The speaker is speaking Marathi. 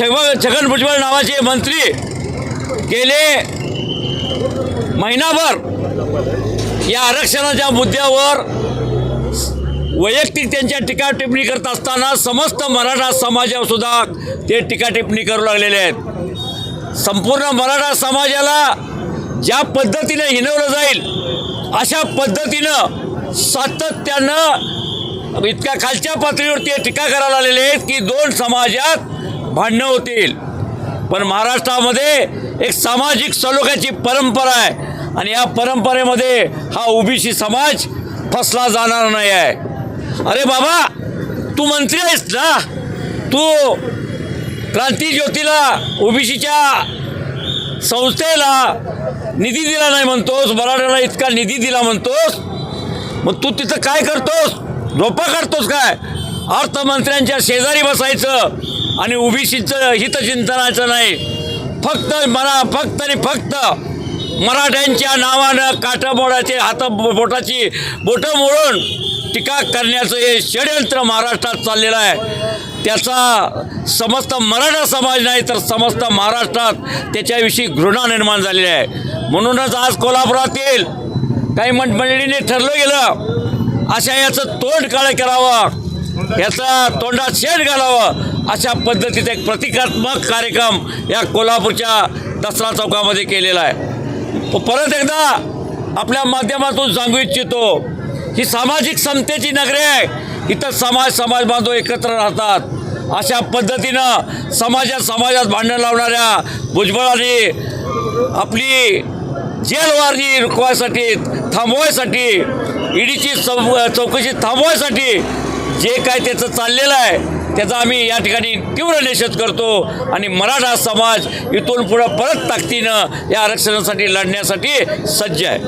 छगन छगन भुजबळ नावाचे मंत्री गेले महिनाभर या आरक्षणाच्या मुद्द्यावर वैयक्तिक त्यांच्या टीका टिप्पणी करत असताना समस्त मराठा समाजावर सुद्धा ते टीका टिप्पणी करू लागलेले आहेत. संपूर्ण मराठा समाजाला ज्या पद्धतीनं हिनवलं जाईल अशा पद्धतीनं सातत्यानं इतक्या खालच्या पातळीवर ते टीका करायला आलेले आहेत की दोन समाजात भांडणं होतील. पण महाराष्ट्रामध्ये एक सामाजिक सलोख्याची परंपरा आहे. आणि या परंपरेमध्ये हा ओबीसी समाज फसला जाणार नाही आहे. अरे बाबा तू मंत्री आहेस ना? तू क्रांती ज्योतीला ओबीसीच्या संस्थेला निधी दिला नाही म्हणतोस मराठ्याला इतका निधी दिला म्हणतोस. मग तू तिथं काय करतोस? झोपा काढतोस काय? अर्थमंत्र्यांच्या शेजारी बसायचं. आणि ओबीसीचं हितचिंतनाचं नाही. फक्त मरा फक्त आणि फक्त मराठ्यांच्या नावानं काटाबोडाचे हात बोटाची बोटं मोडून टीका करण्याचं हे षडयंत्र महाराष्ट्रात चाललेलं आहे. त्याचा समस्त मराठा समाज नाही तर समस्त महाराष्ट्रात त्याच्याविषयी घृणा निर्माण झालेली आहे. म्हणूनच आज कोल्हापुरातील काही मंडळीने ठरलं गेलं. अशा याचं तोंड काळ करावं. याचा तोंडात शेड घालावं अशा पद्धतीचा एक प्रतिकात्मक कार्यक्रम या कोल्हापूरच्या दसरा चौकामध्ये केलेला आहे. परत एकदा आपल्या माध्यमातून सांगू इच्छितो ही सामाजिक समतेची नगरी आहे. इथं समाज समाज बांधव एकत्र राहतात. अशा पद्धतीनं समाजात समाजात भांडण लावणाऱ्या भुजबळाने आपली जेलवारणी रुखवायसाठी थांबवायसाठी ईडीची चौ चौकशी थांबवायसाठी जे काय त्याचं चाललेलं आहे त्याचा आम्ही या ठिकाणी तीव्र निषेध करतो आणि मराठा समाज इथून पुढं परत ताकदीनं या आरक्षणासाठी लढण्यासाठी सज्ज आहे.